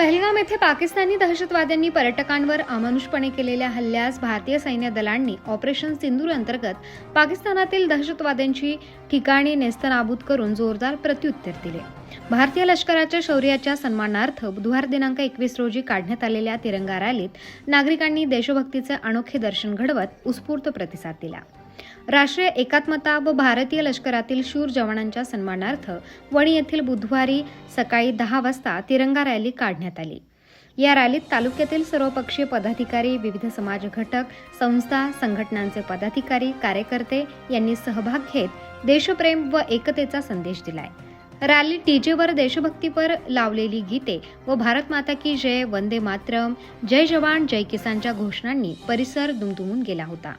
पहलगाम येथे पाकिस्तानी दहशतवाद्यांनी पर्यटकांवर अमानुषपणे केलेल्या हल्ल्यास भारतीय सैन्य दलांनी ऑपरेशन सिंदूर अंतर्गत पाकिस्तानातील दहशतवाद्यांची ठिकाणी नेस्तनाबूत करून जोरदार प्रत्युत्तर दिले. भारतीय लष्कराच्या शौर्याच्या सन्मानार्थ बुधवार दिनांक एकवीस रोजी काढण्यात आलेल्या तिरंगा रॅलीत नागरिकांनी देशभक्तीचे अनोखे दर्शन घडवत उत्स्फूर्त प्रतिसाद दिला. राष्ट्रीय एकात्मता व भारतीय लष्करातील शूर जवानांच्या सन्मानार्थ वणी येथील बुधवारी सकाळी दहा वाजता तिरंगा रॅली काढण्यात आली. या रॅलीत तालुक्यातील सर्वपक्षीय पदाधिकारी विविध समाज घटक संस्था संघटनांचे पदाधिकारी कार्यकर्ते यांनी सहभाग घेत देशप्रेम व एकतेचा संदेश दिलाय. रॅली टीजेवर देशभक्तीपर लावलेली गीते व भारत माता की जय वंदे मातरम जय जवान जय किसानच्या घोषणांनी परिसर दुमदुमून गेला होता.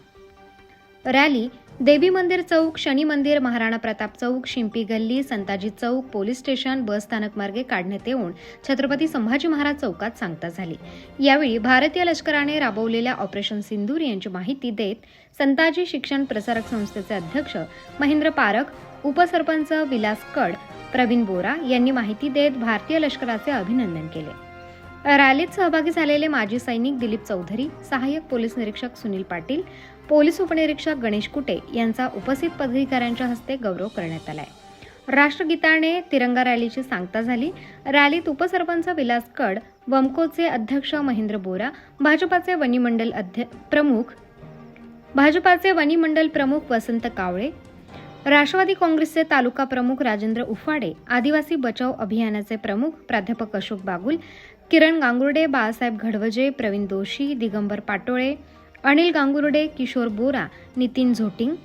रॅली देवी मंदिर चौक शनी मंदिर महाराणा प्रताप चौक शिंपी गल्ली संताजी चौक पोलीस स्टेशन बस स्थानक मार्गे काढण्यात येऊन छत्रपती संभाजी महाराज चौकात सांगता झाली. यावेळी भारतीय लष्कराने राबवलेल्या ऑपरेशन सिंदूर यांची माहिती देत संताजी शिक्षण प्रसारक संस्थेचे अध्यक्ष महेंद्र पारख उपसरपंच विलास कड प्रवीण बोरा यांनी माहिती देत भारतीय लष्कराचे अभिनंदन केले. रॅलीत सहभागी झालेले माजी सैनिक दिलीप चौधरी सहाय्यक पोलीस निरीक्षक सुनील पाटील पोलीस उपनिरीक्षक गणेश कुटे यांचा उपस्थित पदाधिकाऱ्यांच्या हस्ते गौरव करण्यात आलाय. राष्ट्रगीताने तिरंगा रॅलीची सांगता झाली. रॅलीत उपसरपंच विलास कड वमकोचे अध्यक्ष महेंद्र बोरा भाजपाचे वनिमंडल अध्य प्रमुख भाजपाचे वनिमंडल प्रमुख वसंत कावळे राष्ट्रवादी काँग्रेसचे तालुका प्रमुख राजेंद्र उफाडे आदिवासी बचाव अभियानाचे प्रमुख प्राध्यापक अशोक बागुल किरण गांगुर्डे बाळासाहेब घडवजे प्रवीण दोशी दिगंबर पाटोळे अनिल गांगुर्डे किशोर बोरा नितीन झोटिंग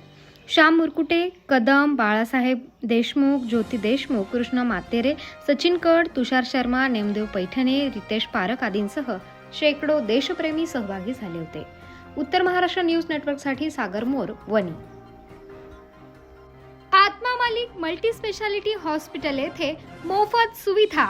श्याम मुरकुटे कदम बाळासाहेब देशमुख ज्योती देशमुख कृष्ण मातेरे सचिन कड तुषार शर्मा नेमदेव पैठणे रितेश पारख आदींसह शेकडो देशप्रेमी सहभागी झाले होते. उत्तर महाराष्ट्र न्यूज नेटवर्कसाठी सागर मोर वनी आत्मा मालिक मल्टी स्पेशालिटी हॉस्पिटल येथे मोफत सुविधा